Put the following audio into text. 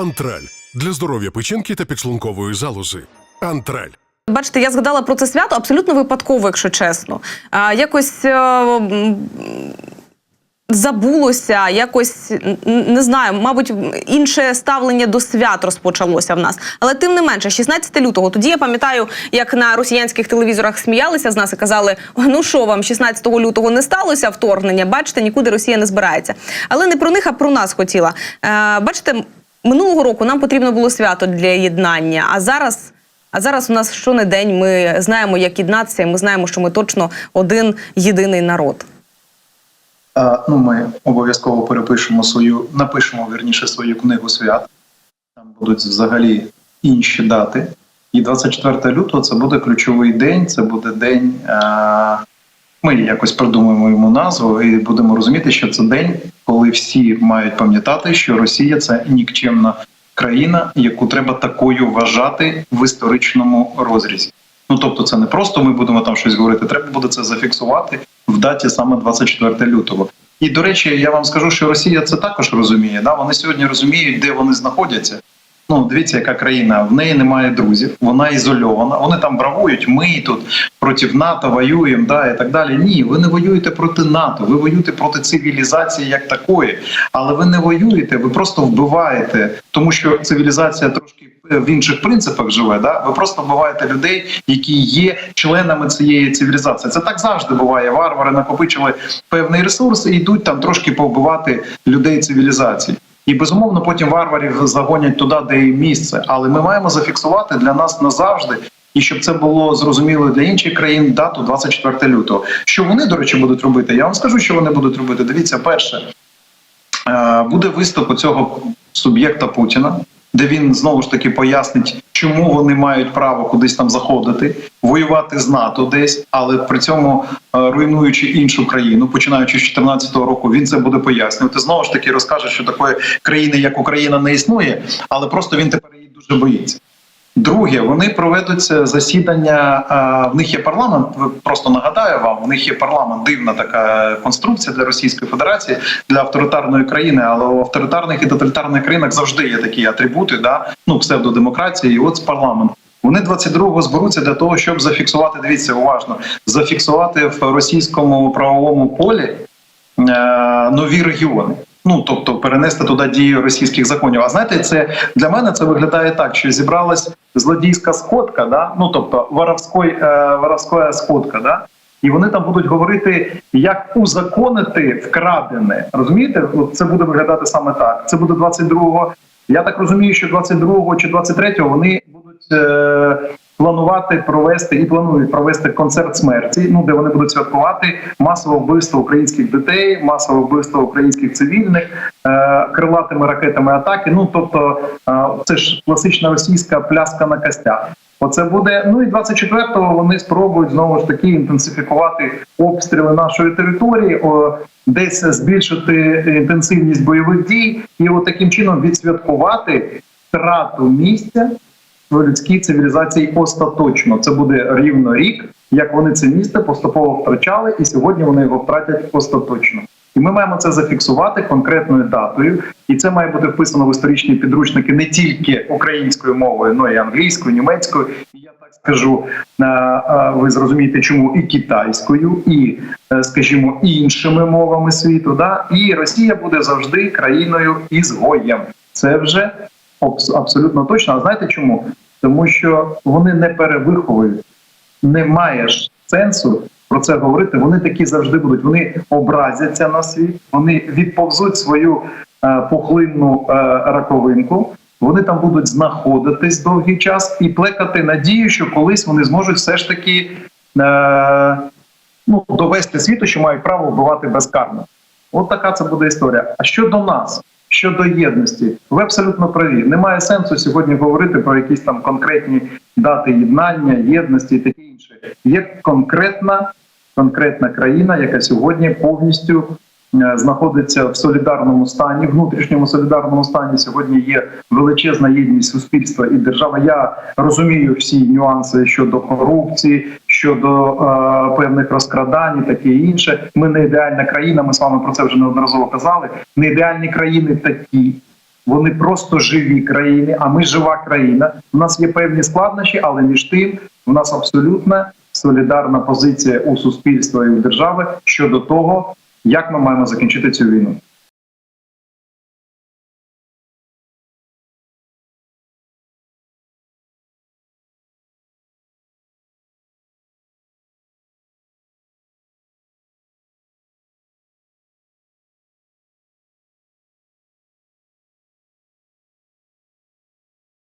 Антраль для здоров'я печінки та підшлункової залози. Антраль. Бачите, я згадала про це свято абсолютно випадково, якщо чесно. А, якось е, забулося, якось не знаю, мабуть, інше ставлення до свят розпочалося в нас. Але тим не менше, 16 лютого, тоді я пам'ятаю, як на росіянських телевізорах сміялися з нас і казали: ну що вам, 16 лютого не сталося вторгнення, бачите, нікуди Росія не збирається. Але не про них, а про нас хотіла. Е, бачите, минулого року нам потрібно було свято для єднання, а зараз. А зараз у нас щонедень ми знаємо, як єднатися, ми знаємо, що ми точно один єдиний народ. Е, Ну, ми обов'язково перепишемо свою, напишемо вірніше свою книгу свят. Там будуть взагалі інші дати. І 24 лютого це буде ключовий день. Це буде день. Ми якось придумаємо йому назву і будемо розуміти, що це день, коли всі мають пам'ятати, що Росія це нікчемна країна, яку треба такою вважати в історичному розрізі. Ну тобто, це не просто ми будемо там щось говорити. Треба буде це зафіксувати в даті саме 24 лютого. І до речі, я вам скажу, що Росія це також розуміє. Да? Вони сьогодні розуміють, де вони знаходяться. Ну, дивіться, яка країна в неї немає друзів, вона ізольована. Вони там бравують. Ми тут проти НАТО воюємо, да і так далі. Ні, ви не воюєте проти НАТО, ви воюєте проти цивілізації як такої. Але ви не воюєте, ви просто вбиваєте, тому що цивілізація трошки в інших принципах живе. Да? Ви просто вбиваєте людей, які є членами цієї цивілізації. Це так завжди буває. Варвари накопичили певний ресурс і йдуть там трошки повбивати людей цивілізації. І безумовно потім варварів загонять туди, де їм місце. Але ми маємо зафіксувати для нас назавжди. І щоб це було зрозуміло для інших країн, дату 24 лютого. Що вони, до речі, будуть робити? Я вам скажу, що вони будуть робити. Дивіться, перше е, буде виступ цього суб'єкта Путіна, де він знову ж таки пояснить, чому вони мають право кудись там заходити, воювати з НАТО десь, але при цьому е, руйнуючи іншу країну, починаючи з 2014 року, він це буде пояснювати. Знову ж таки розкаже, що такої країни, як Україна, не існує, але просто він тепер її дуже боїться. Друге, вони проведуть засідання. В них є парламент. Просто нагадаю вам, в них є парламент. Дивна така конструкція для Російської Федерації для авторитарної країни. Але у авторитарних і тоталітарних країнах завжди є такі атрибути, да ну псевдодемократії. І от парламент. Вони 22-го зберуться для того, щоб зафіксувати. Дивіться уважно, зафіксувати в російському правовому полі е, нові регіони. Ну тобто перенести туди дію російських законів. А знаєте, це для мене це виглядає так, що зібралась злодійська сходка, да? ну тобто воровської, е, воровська сходка, да? і вони там будуть говорити, як узаконити вкрадене. Розумієте, це буде виглядати саме так. Це буде 22-го. Я так розумію, що 22-го чи 23-го вони планувати провести і планують провести концерт смерті, ну де вони будуть святкувати масове вбивство українських дітей, масове вбивство українських цивільних е, крилатими ракетами атаки. Ну тобто, е, це ж класична російська пляска на костях. Оце буде. Ну і 24-го вони спробують знову ж таки інтенсифікувати обстріли нашої території, о, десь збільшити інтенсивність бойових дій, і от таким чином відсвяткувати втрату місця в людській цивілізації остаточно. Це буде рівно рік, як вони це місце поступово втрачали, і сьогодні вони його втратять остаточно. І ми маємо це зафіксувати конкретною датою, і це має бути вписано в історичні підручники не тільки українською мовою, але й англійською, німецькою. І я так скажу, е, е, ви зрозумієте, чому і китайською, і е, скажімо, іншими мовами світу. Да? І Росія буде завжди країною ізгоєм. Це вже абсолютно точно. А знаєте чому? Тому що вони не перевиховують немає ж сенсу про це говорити. Вони такі завжди будуть. Вони образяться на світ, вони відповзуть свою е, пухлинну е, раковинку. Вони там будуть знаходитись довгий час і плекати надію, що колись вони зможуть все ж таки е, ну, довести світу, що мають право вбивати безкарно. От така це буде історія. А щодо нас, щодо єдності, ви абсолютно праві. Немає сенсу сьогодні говорити про якісь там конкретні дати єднання, єдності і таке інше. Є конкретна, конкретна країна, яка сьогодні повністю е, знаходиться в солідарному стані, внутрішньому солідарному стані. Сьогодні є величезна єдність суспільства і держави. Я розумію всі нюанси щодо корупції, щодо е, певних розкрадань, і таке інше. Ми не ідеальна країна. Ми з вами про це вже неодноразово казали. Не ідеальні країни такі. Вони просто живі країни, а ми жива країна. У нас є певні складнощі, але між тим у нас абсолютно солідарна позиція у суспільства і у держави щодо того, як ми маємо закінчити цю війну.